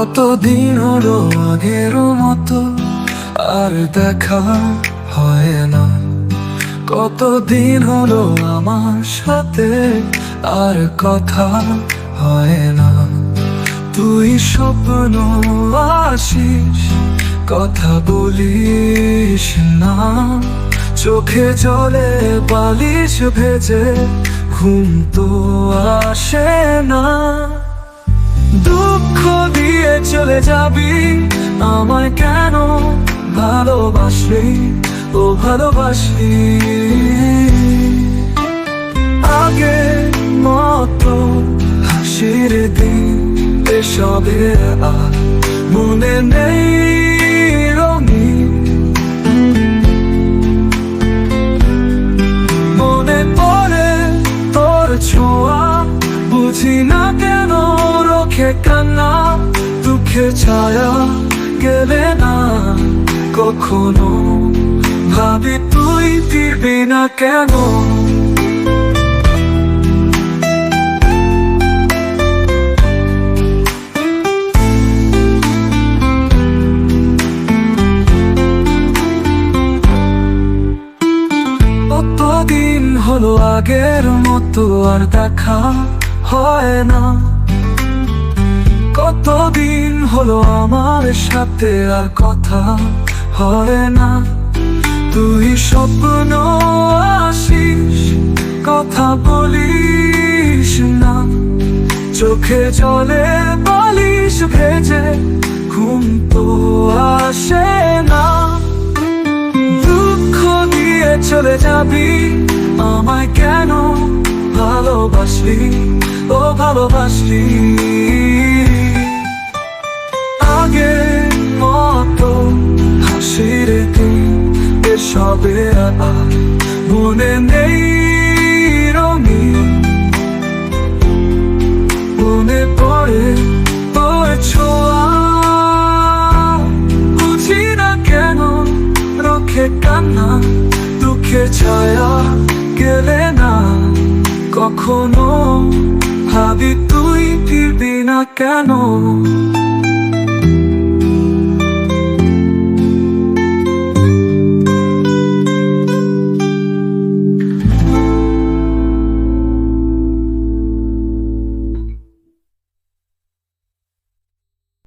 কতদিন হলো আগের মতো? আর দেখা হয় না। কতদিন হলো আমার সাথে? আর কথা হয় না। তুই স্বপ্ন আসিস, কথা বলিস না। চোখে জলে বালিশ ভেজে ঘুম তো আসে না। দুঃখ দিয়ে চলে যাবি। আমায় কেন ভালোবাসলি? ও ভালোবাসলি। আগে মতো হাসির দিন এসবে মনে নেই রঙিন। মনে পড়ে তোর ছোঁয়া, বুঝি না কেন কান্না দুঃখে ছায়া গেলে না কখনো। ভাবি, তুই ফিরবি না কেন? কতদিন হলো আগের মতো আর দেখা হয় না। কতদিন হলো আমার সাথে আর কথা হয় না? তুই স্বপ্ন আসিস, কথা বলিস না। চোখে জলে বালিশ ভেজে ঘুম তো আসে না। দুঃখ দিয়ে চলে যাবি, আমায় কেন ভালোবাসলি? ও ভালোবাসলি। রোখে কান্না দুঃখে ছায়া গেলে না। কখনো ভাবি তুই ফিরবি না কেন?